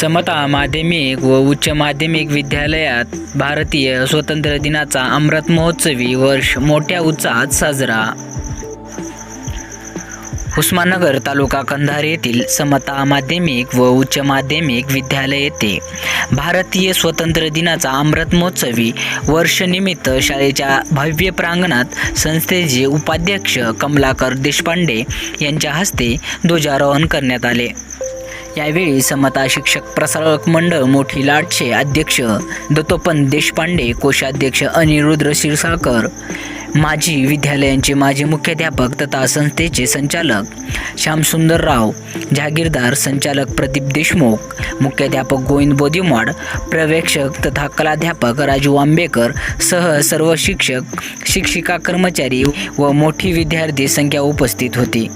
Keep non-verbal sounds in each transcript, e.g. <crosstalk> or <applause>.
समता माध्यमिक व उच्च माध्यमिक विद्यालयात भारतीय स्वातंत्र्य दिनाचा अमृत महोत्सवी वर्ष मोठ्या उत्साहात साजरा. उस्मानगर तालुका कंधार येथील समता माध्यमिक व उच्च माध्यमिक विद्यालय येथे भारतीय स्वातंत्र्य दिनाचा अमृत महोत्सवी वर्षनिमित्त शाळेच्या भव्य प्रांगणात संस्थेचे उपाध्यक्ष कमलाकर देशपांडे यांच्या हस्ते ध्वजारोहण करण्यात आले. यावेळी समता शिक्षक प्रसारक मंडळ मोठी लाटचे अध्यक्ष दत्तोपंत देशपांडे कोषाध्यक्ष अनिरुद्र शिरसाळकर माजी विद्यालयांचे माजी मुख्याध्यापक तथा संस्थेचे संचालक श्यामसुंदरराव जहागीरदार संचालक प्रदीप देशमुख मुख्याध्यापक गोविंद बोधिमाड प्रवेक्षक तथा कलाध्यापक राजू आंबेकर सह सर्व शिक्षक शिक्षिका कर्मचारी व मोठी विद्यार्थी संख्या उपस्थित होती.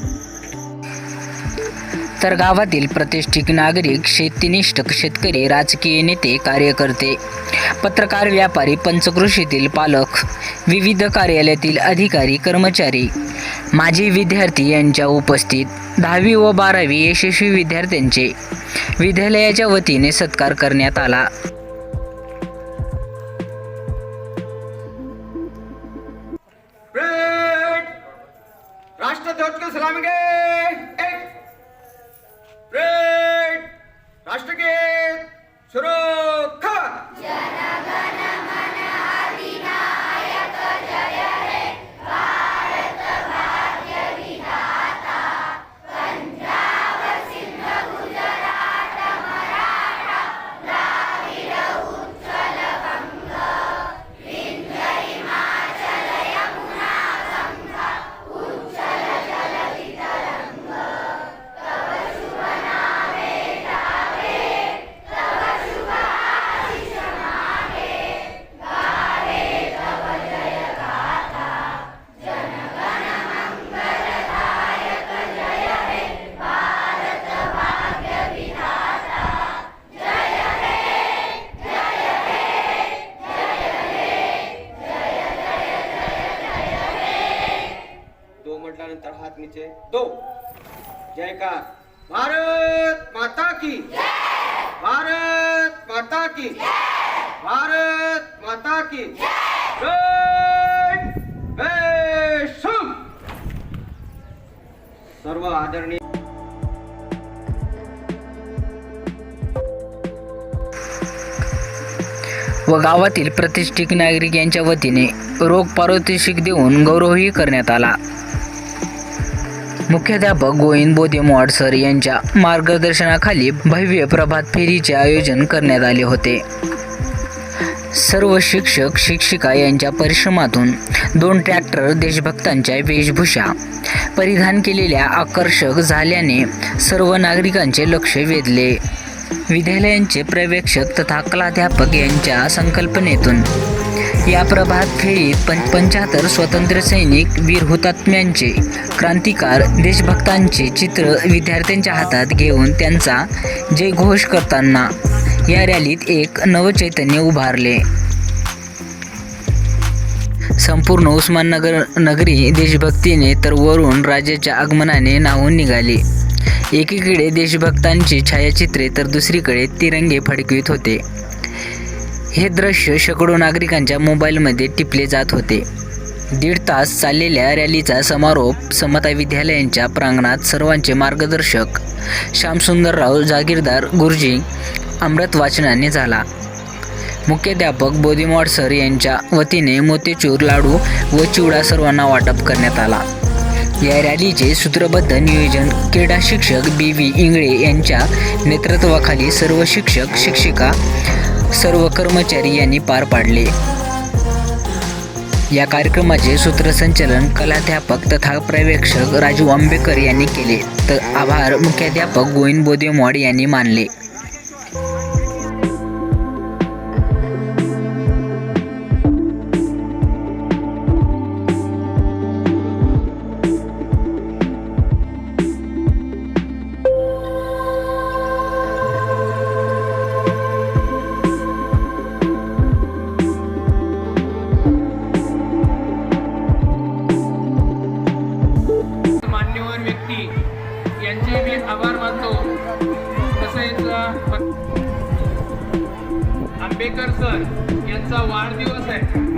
तर गावातील प्रतिष्ठित नागरिक शेतीनिष्ठ शेतकरी राजकीय नेते कार्यकर्ते पत्रकार व्यापारी पंचकृषीतील पालक विविध कार्यालयातील अधिकारी कर्मचारी माजी विद्यार्थी यांच्या उपस्थित दहावी व बारावी यशस्वी विद्यार्थ्यांचे विद्यालयाच्या वतीने सत्कार करण्यात आला. नीचे दो. जयकार. भारत माता की. भारत माता की. भारत माता की. सर्व आदरणीय व गावातील प्रतिष्ठित नागरिक यांच्या वतीने रोग पारितोषिक देऊन गौरवही करण्यात आला. मुख्याध्यापक गोविंद बोधेमवाड सर यांच्या मार्गदर्शनाखाली भव्य प्रभात फेरीचे आयोजन करण्यात आले होते. सर्व शिक्षक शिक्षिका यांच्या परिश्रमातून दोन ट्रॅक्टर देशभक्तांच्या वेशभूषा परिधान केलेल्या आकर्षक झाल्याने सर्व नागरिकांचे लक्ष वेधले. विद्यालयांचे प्रवेक्षक तथा कलाध्यापक यांच्या संकल्पनेतून या प्रभात फेरीत पण पंच्याहत्तर स्वातंत्र्य सैनिक वीर हुतात्म्यांचे क्रांतिकार देशभक्तांचे चित्र विद्यार्थ्यांच्या हातात घेऊन त्यांचा जयघोष करताना या रॅलीत एक नवचैतन्य उभारले. संपूर्ण उस्माननगर नगरी देशभक्तीने तर वरून राजाच्या आगमनाने नाहून निघाली. एकीकडे देशभक्तांची छायाचित्रे तर दुसरीकडे तिरंगे फडकवित होते. हे दृश्य शेकडो नागरिकांच्या मोबाईलमध्ये टिपले जात होते. दीड तास चाललेल्या रॅलीचा समारोप समता विद्यालयांच्या प्रांगणात सर्वांचे मार्गदर्शक श्यामसुंदरराव जागीरदार गुरुजी अमृत वाचनाने झाला. मुख्याध्यापक बोधिमॉड सर यांच्या वतीने मोतीचूर लाडू व चिवडा सर्वांना वाटप करण्यात आला. या रॅलीचे सूत्रबद्ध नियोजन क्रीडा शिक्षक बी व्ही इंगळे यांच्या नेतृत्वाखाली सर्व शिक्षक शिक्षिका सर्व कर्मचारी यांनी पार पाडले. या कार्यक्रमाचे सूत्रसंचलन कलाध्यापक तथा पर्यवेक्षक राजू आंबेकर यांनी केले. तर आभार मुख्याध्यापक गोविंद बोदेमॉड यांनी मानले. आंबेकर सर यांचा वाढदिवस आहे.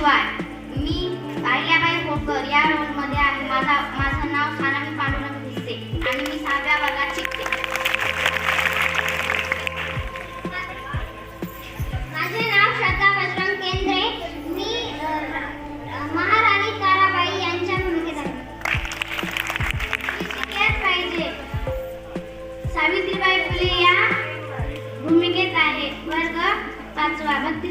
शिवाय मी अहिल्याबाई होळकर या रोलमध्ये आहे. माझा माझं नाव सानवी पांडुरंग भिसे आणि मी सहाव्या वर्गात शिकते. माझे नाव श्रद्धा बजरंग केंद्रे. मी महाराणी ताराबाई यांच्या भूमिकेत आहे. शिकल्याच पाहिजे. सावित्रीबाई फुले या भूमिकेत आहे. वर्ग पाचवा. भक्ती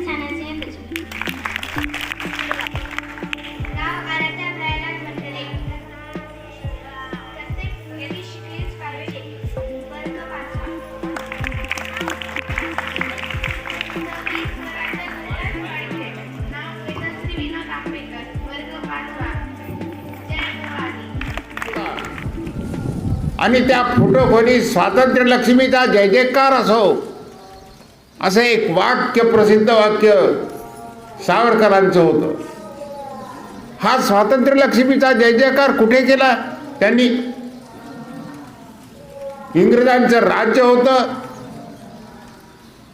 आणि त्या फोटोखोली स्वातंत्र्य लक्ष्मीचा जय जयकार असो. असं एक वाक्य प्रसिद्ध वाक्य सावरकरांचं होतं. हा स्वातंत्र्य लक्ष्मीचा जय जयकार कुठे केला? त्यांनी इंग्रजांचं राज्य होतं.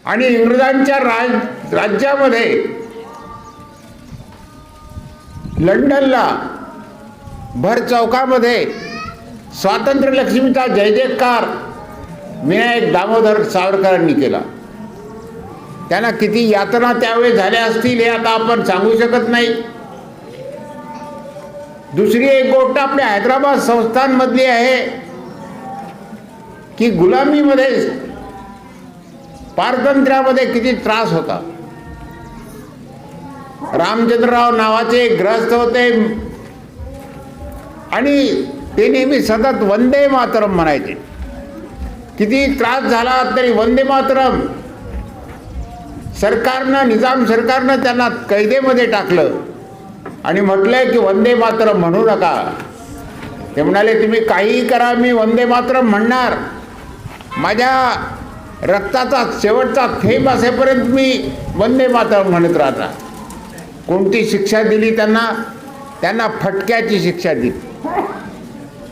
आणि इंग्रजांच्या राज राज्यामध्ये लंडनला भर चौकामध्ये स्वातंत्र्य लक्ष्मीचा जय जयकार विनायक दामोदर सावरकरांनी केला. त्यांना किती यातना त्यावेळी झाल्या असतील हे आता आपण सांगू शकत नाही. दुसरी एक गोष्ट आपल्या हैदराबाद संस्थांमधली आहे की गुलामीमध्ये पारतंत्र्यामध्ये किती त्रास होता. रामचंद्रराव नावाचे ग्रस्त होते. आणि ते नेहमी सतत वंदे मातरम म्हणायचे. किती त्रास झाला तरी वंदे मातरम. सरकारनं निजाम सरकारनं त्यांना कैदेमध्ये टाकलं. आणि म्हटलंय की वंदे मातरम म्हणू नका. ते म्हणाले तुम्ही काहीही करा मी वंदे मातरम म्हणणार. माझ्या रक्ताचा शेवटचा थेंब असेपर्यंत मी वंदे मातरम म्हणत राहता. कोणती शिक्षा दिली त्यांना? त्यांना फटक्याची शिक्षा दिली.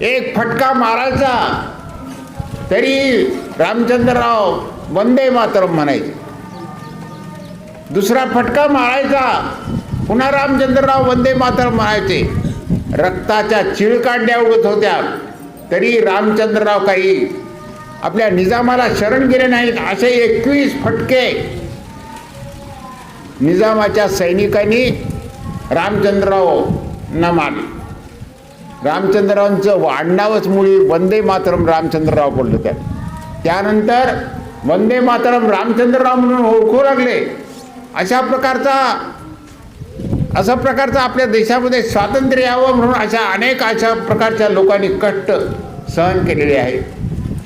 एक फटका मारायचा. तरी रामचंद्रराव वंदे मातरम म्हणायचे. दुसरा फटका मारायचा. पुन्हा रामचंद्रराव वंदे मातरम म्हणायचे. रक्ताच्या चिळकांड्या उडत होत्या. तरी रामचंद्रराव काही आपल्या निजामाला शरण गेले नाहीत. असे एकवीस फटके निजामाच्या सैनिकांनी रामचंद्ररावना मारले रामचंद्ररावांचं आडनावच मुळी वंदे मातरम रामचंद्रराव पडलं त्या त्यानंतर वंदे मातरम रामचंद्रराव म्हणून ओळखू लागले. अशा प्रकारचा अशा प्रकारचा आपल्या देशामध्ये स्वातंत्र्य यावं म्हणून अशा अनेक अशा प्रकारच्या लोकांनी कष्ट सहन केलेले आहेत.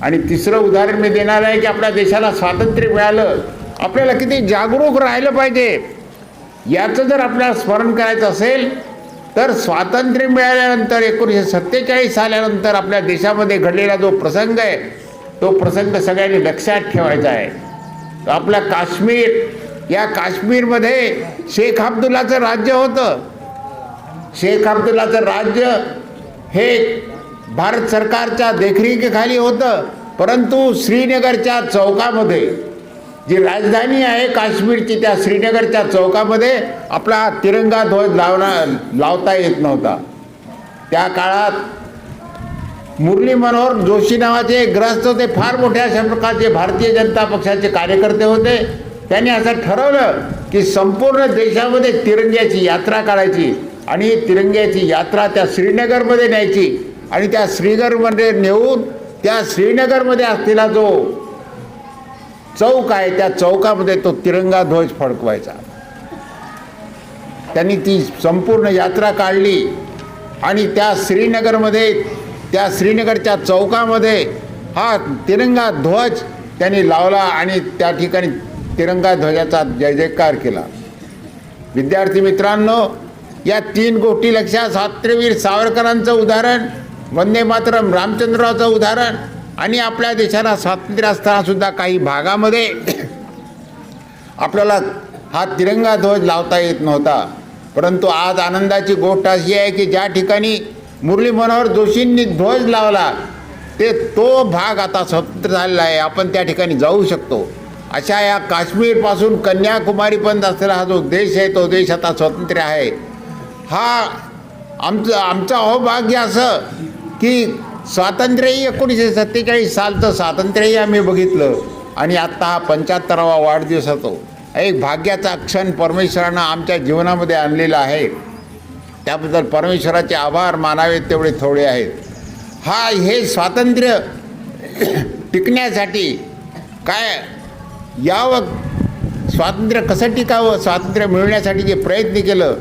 आणि तिसरं उदाहरण मी देणार आहे की आपल्या देशाला स्वातंत्र्य मिळालं. आपल्याला किती जागरूक राहिलं पाहिजे. याचं जर आपल्याला स्मरण करायचं असेल तर स्वातंत्र्य मिळाल्यानंतर एकोणीसशे सत्तेचाळीस साल्यानंतर आपल्या देशामध्ये घडलेला जो प्रसंग आहे तो प्रसंग सगळ्यांनी लक्षात ठेवायचा आहे. आपला काश्मीर या काश्मीरमध्ये शेख अब्दुल्लाचं राज्य होतं. शेख अब्दुल्लाचं राज्य हे भारत सरकारच्या देखरेखीखाली होतं परंतु श्रीनगरच्या चौकामध्ये जी राजधानी आहे काश्मीरची त्या श्रीनगरच्या चौकामध्ये आपला तिरंगा ध्वज लावणा लावता येत नव्हता. त्या काळात मुरली मनोहर जोशी नावाचे ग्रस्त होते फार मोठ्या अशा प्रकारचे भारतीय जनता पक्षाचे कार्यकर्ते होते. त्यांनी असं ठरवलं की संपूर्ण देशामध्ये तिरंग्याची यात्रा काढायची आणि तिरंग्याची यात्रा त्या श्रीनगरमध्ये न्यायची आणि त्या श्रीनगरमध्ये नेऊन त्या श्रीनगरमध्ये असलेला जो चौक आहे त्या चौकामध्ये तो तिरंगा ध्वज फडकवायचा. त्यांनी ती संपूर्ण यात्रा काढली आणि त्या श्रीनगरमध्ये त्या श्रीनगरच्या चौकामध्ये हा तिरंगा ध्वज त्यांनी लावला आणि त्या ठिकाणी तिरंगा ध्वजाचा जय जयकार केला. विद्यार्थी मित्रांनो या तीन गोष्टी लक्षात. सात्रवीर सावरकरांचं उदाहरण वंदे मातरम रामचंद्राचं उदाहरण आणि आपल्या देशाला स्वातंत्र्य असतानासुद्धा काही भागामध्ये आपल्याला हा तिरंगा ध्वज लावता येत नव्हता. परंतु आज आनंदाची गोष्ट अशी आहे की ज्या ठिकाणी मुरली मनोहर जोशींनी ध्वज लावला ते तो भाग आता स्वतंत्र झालेला आहे. आपण त्या ठिकाणी जाऊ शकतो. अशा या काश्मीरपासून कन्याकुमारीपर्यंत असलेला हा जो देश आहे तो देश आता स्वतंत्र आहे. हा आमचं आमचा अहोभाग्य असं की स्वातंत्र्यही एकोणीसशे सत्तेचाळीस सालचं स्वातंत्र्यही आम्ही बघितलं. आणि आत्ता हा पंच्याहत्तरावा वाढदिवस होतो. एक भाग्याचा क्षण परमेश्वरानं आमच्या जीवनामध्ये आणलेला आहे. त्याबद्दल परमेश्वराचे आभार मानावेत तेवढे थोडे आहेत. हा हे स्वातंत्र्य <clears throat> टिकण्यासाठी काय यावं स्वातंत्र्य कसं टिकावं स्वातंत्र्य मिळवण्यासाठी जे प्रयत्न केलं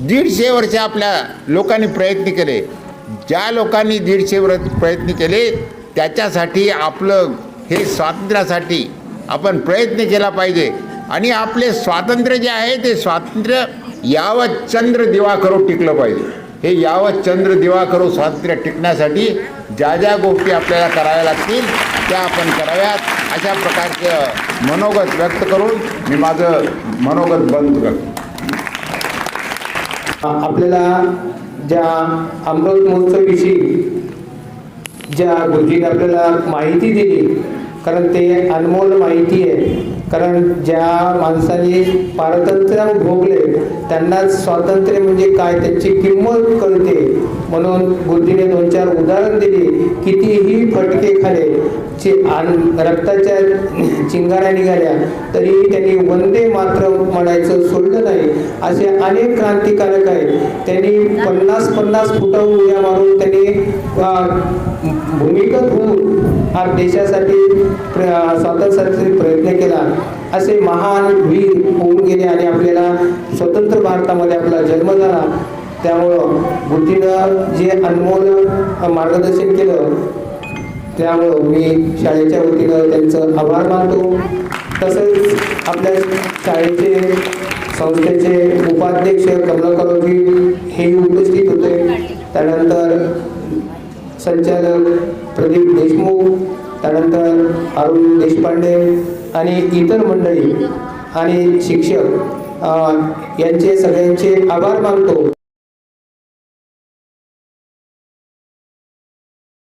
दीडशे वर्ष आपल्या लोकांनी प्रयत्न केले. ज्या लोकांनी दीडशे व्रत प्रयत्न केले त्याच्यासाठी आपलं हे स्वातंत्र्यासाठी आपण प्रयत्न केला पाहिजे. आणि आपले स्वातंत्र्य जे आहे ते स्वातंत्र्य यावत चंद्र दिवा करू टिकलं पाहिजे. हे यावत चंद्र दिवा करू स्वातंत्र्य टिकण्यासाठी ज्या ज्या गोष्टी आपल्याला कराव्या लागतील त्या आपण कराव्यात. अशा प्रकारचं मनोगत व्यक्त करून मी माझं मनोगत बंद करतो. आपल्याला ज्या अमृत महोत्सवाविषयी ज्या गुरुजीने आपल्याला माहिती दिली कारण ते अनमोल माहिती आहे. कारण ज्या माणसाने पारतंत्र्य भोगले त्यांनाच स्वातंत्र्य म्हणजे काय त्याची किंमत कळते. म्हणून गुरुजीने दोन चार उदाहरण दिली कितीही फटके खाले चे आन रक्ताच्या चिंगाऱ्या निघाल्या तरी त्यांनी वंदे मात्र म्हणायचं सोडलं नाही. असे अनेक क्रांतिकारक आहेत. त्यांनी पन्नास पन्नास फुटाहून उड्या मारून त्यांनी भूमिगत होऊन हा देशासाठी प्र- स्वातंत्र्यासाठी प्रयत्न केला. असे महान वीर होऊन गेले आणि आपल्याला स्वतंत्र भारतामध्ये आपला जन्म झाला. त्यामुळं बुद्धीनं जे अनमोल मार्गदर्शन केलं त्यामुळं मी शाळेच्या वतीनं त्यांचं आभार मानतो. तसेच आपल्या शाळेचे संस्थेचे उपाध्यक्ष कमलाकरजी हे उपस्थित होते. त्यानंतर संचालक प्रदीप देशमुख त्यानंतर अरुण देशपांडे आणि इतर मंडळी आणि शिक्षक यांचे सगळ्यांचे आभार मानतो.